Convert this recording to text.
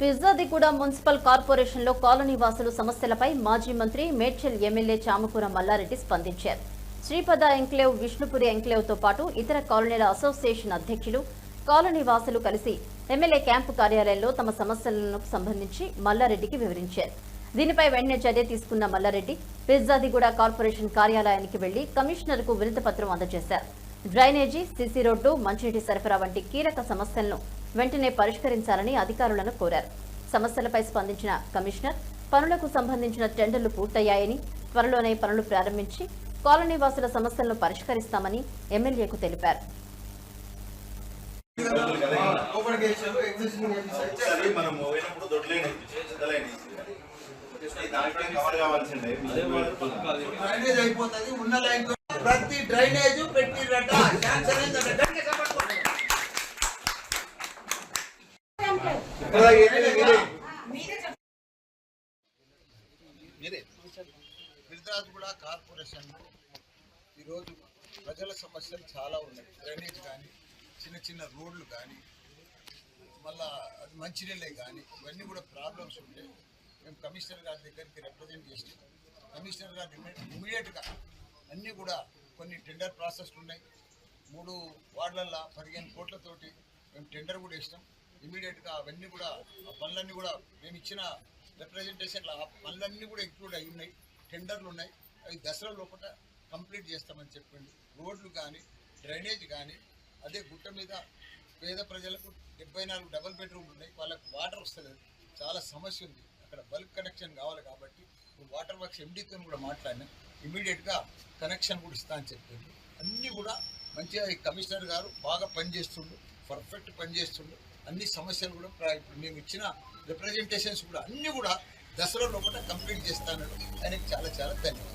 Peerzadiguda municipal కార్పొరేషన్లో colony వాసులు సమస్యలపై మాజీ మంత్రి మేడ్చల్ ఎమ్మెల్యే చామకూర మల్లారెడ్డి స్పందించారు. శ్రీపద ఎంక్లేవ్ విష్ణుపురి ఎంక్లేవ్తో పాటు ఇతర కాలనీల అసోసియేషన్ అధ్యక్షులు కాలనీ వాసులు కలిసి ఎమ్మెల్యే క్యాంపు కార్యాలయంలో తమ సమస్యలకు సంబంధించి మల్లారెడ్డికి వివరించారు. దీనిపై వెంటనే చర్య తీసుకున్న మల్లారెడ్డి పిజ్జాదిగూడ కార్పొరేషన్ కార్యాలయానికి వెళ్ళి కమిషనర్కు వినతిపత్రం అందజేశారు. డ్రైనేజీ సిసి రోడ్డు మంచినీటి సరఫరా వంటి కీలక సమస్యలను వెంటనే పరిష్కరించాలని అధికారులను కోరారు. సమస్యలపై స్పందించిన కమిషనర్ పనులకు సంబంధించిన టెండర్లు పూర్తయ్యాయని త్వరలోనే పనులు ప్రారంభించి కాలనీ వాసుల సమస్యలను పరిష్కరిస్తామని ఎమ్మెల్యేకు తెలిపారు. ప్రతి డ్రైనేజ్ పెట్టిరట శాంక్షన్ ఇక్కడ కూడా కార్పొరేషన్ ఈరోజు ప్రజల సమస్యలు చాలా ఉన్నాయి. డ్రైనేజ్ కానీ చిన్న చిన్న రోడ్లు కానీ మళ్ళా అది మంచినీళ్ళే కానీ ఇవన్నీ కూడా ప్రాబ్లమ్స్ ఉంటే మేము కమిషనర్ గారి దగ్గరికి రిప్రజెంట్ చేసినాం కమిషనర్ గారు ఇమీడియట్గా అన్నీ కూడా కొన్ని టెండర్ ప్రాసెస్లు ఉన్నాయి. మూడు వార్డులల్లో పదిహేను కోట్లతోటి మేము టెండర్ కూడా ఇస్తాం ఇమీడియట్గా అవన్నీ కూడా ఆ పనులన్నీ కూడా మేము ఇచ్చిన రిప్రజెంటేషన్లు ఆ పనులన్నీ కూడా ఇంక్లూడ్ అయి ఉన్నాయి. టెండర్లు ఉన్నాయి. అవి దసరా లోపల కంప్లీట్ చేస్తామని చెప్పండి. రోడ్లు కానీ డ్రైనేజ్ కానీ అదే గుట్ట మీద పేద ప్రజలకు డెబ్బై నాలుగు డబల్ బెడ్రూమ్లు ఉన్నాయి. వాళ్ళకి వాటర్ వస్తలేదు. చాలా సమస్య ఉంది. అక్కడ బల్క్ కనెక్షన్ కావాలి కాబట్టి వాటర్ వర్క్స్ ఎండితో కూడా మాట్లాడినా. ఇమీడియట్గా కనెక్షన్ కూడా ఇస్తా అని చెప్పింది అన్నీ కూడా మంచిగా ఈ కమిషనర్ గారు బాగా పనిచేస్తుండు. పర్ఫెక్ట్ పనిచేస్తుండు. అన్ని సమస్యలు కూడా ప్ర- ఇప్పుడు మేము ఇచ్చిన రిప్రజెంటేషన్స్ కూడా అన్నీ కూడా దసరా లోపల కంప్లీట్ చేస్తానని ఆయనకు చాలా చాలా ధన్యవాదాలు.